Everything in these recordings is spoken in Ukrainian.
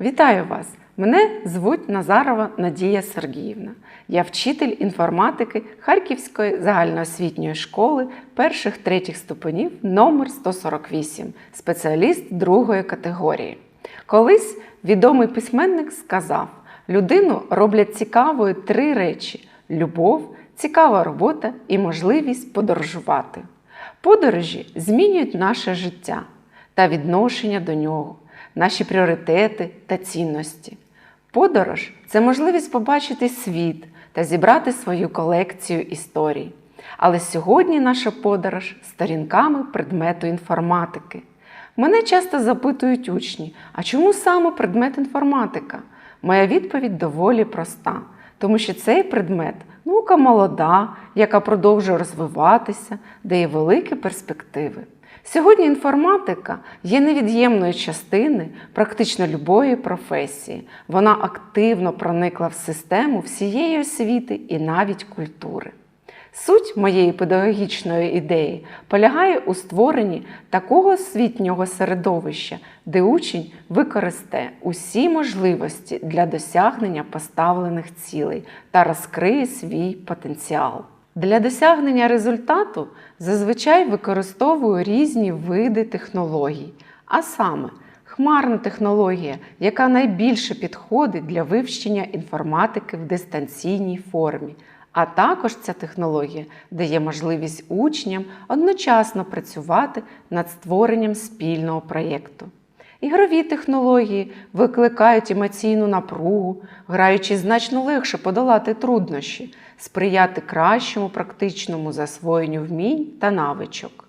Вітаю вас! Мене звуть Назарова Надія Сергіївна. Я вчитель інформатики Харківської загальноосвітньої школи перших третіх ступенів номер 148, спеціаліст другої категорії. Колись відомий письменник сказав: людину роблять цікавою три речі: любов, цікава робота і можливість подорожувати. Подорожі змінюють наше життя та відношення до нього, наші пріоритети та цінності. Подорож це можливість побачити світ та зібрати свою колекцію історій. Але сьогодні наша подорож сторінками предмету інформатики. Мене часто запитують учні, а чому саме предмет інформатика? Моя відповідь доволі проста, тому що цей предмет наука молода, яка продовжує розвиватися, дає великі перспективи. Сьогодні інформатика є невід'ємною частиною практично любої професії. Вона активно проникла в систему всієї освіти і навіть культури. Суть моєї педагогічної ідеї полягає у створенні такого освітнього середовища, де учень використає усі можливості для досягнення поставлених цілей та розкриє свій потенціал. Для досягнення результату зазвичай використовую різні види технологій, а саме хмарна технологія, яка найбільше підходить для вивчення інформатики в дистанційній формі. А також ця технологія дає можливість учням одночасно працювати над створенням спільного проєкту. Ігрові технології викликають емоційну напругу, граючи значно легше подолати труднощі, сприяти кращому практичному засвоєнню вмінь та навичок.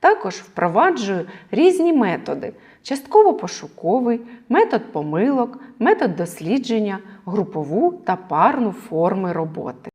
Також впроваджую різні методи: частково пошуковий, метод помилок, метод дослідження, групову та парну форми роботи.